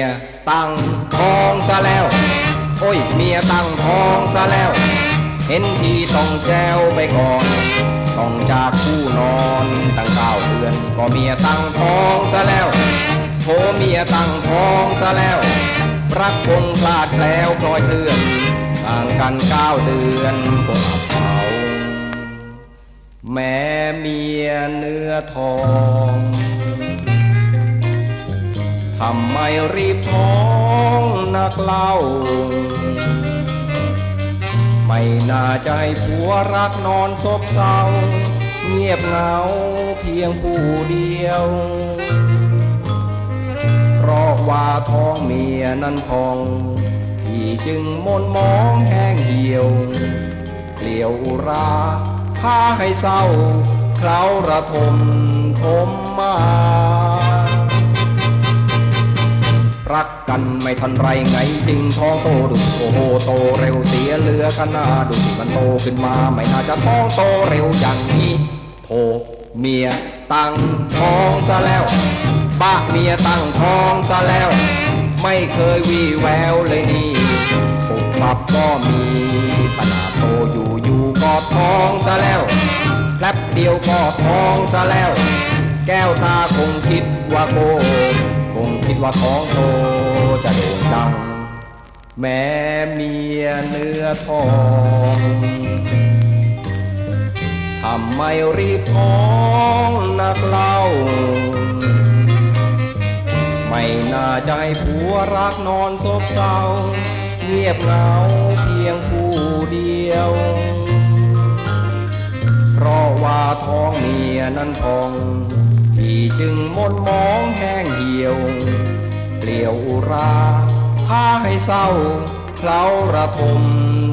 ยตั้งท้องซะแล้ว โอ้ย เมียตั้งท้องซะแล้ว เห็นทีต้องแจวไปก่อน ต้องจากคู่นอนตั้งเก้าเดือน ก็เมียตั้งท้องซะแล้วโถเมียตั้งท้องซะแล้ว รักคงพลาดแล้วพลอยเลื่อนต่างกันเก้าเดือนก็อับเขาแม่เมียเนื้อทอง ทำไมรีบท้องนักเล่า ไม่น่าจะให้ผัวรักนอนซบเศร้าเงียบเหงาเพียงผู้เดียว เพราะว่าท้องเมียนั้นพอง พี่จึงมนมองแห้งเหี่ยวเกลียวอุราพาให้เศร้าเคล้าระทมทมมา รักกันไม่ทันไรไงจริงท้องโตดุโอโหโตเร็วเสียเหลือขนาดูสิมันโตขึ้นมาไม่น่าจะท้องโตเร็วอย่างนี้โทเมียตั้งท้องซะแล้วป้าเมียตั้งท้องซะแล้ว ไม่เคยวี่แววเลยนี่ปุบปับก็มีปัญหาโตอยู่อยู่ก็ท้องซะแล้วแป๊บเดียวก็ท้องซะแล้ว แก้วตาคงคิดว่าโก งคิดว่าทองโตจะโด่งดัง แม่เมียเนื้อทองทำไมรีบท้องนักเล่า ไม่น่าจะให้ผัวรักนอนซบเศร้า เงียบเหงาเพียงผู้เดียว เพราะว่าท้องเมียนั้นพอง จึงมนมองแห้งเหี่ยว เปลี่ยวอุราพาให้เศร้าเคล้าระทม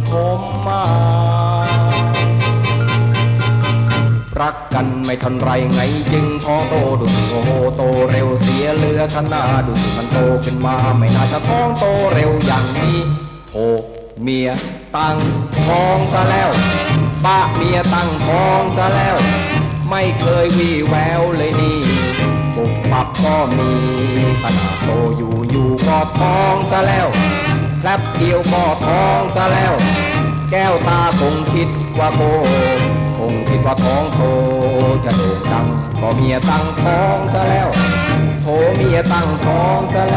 ทมมารักกันไม่ทันไรไงจึงท้อโตดูสิโอ้โหโตเร็วเสียเหลือขนาดูสิมันโตขึ้นมาไม่น่าจะท้องโตเร็วอย่างนี้โถเมียตั้งท้องซะแล้วป้าเมียตั้งท้องซะแล้ว ไม่เคยวีแววเลยนี่ปุบปับก็มีขนาดโตอยู่อยู่ก็ท้องซะแล้วแป๊บเดียวก็ท้องซะแล้ว แก้วตาคงคิดว่าโกคงคิดว่าท้องโตจะโด่งดังก็เมียตั้งท้องซะแล้วโถเมียตั้งท้องซะแล้ว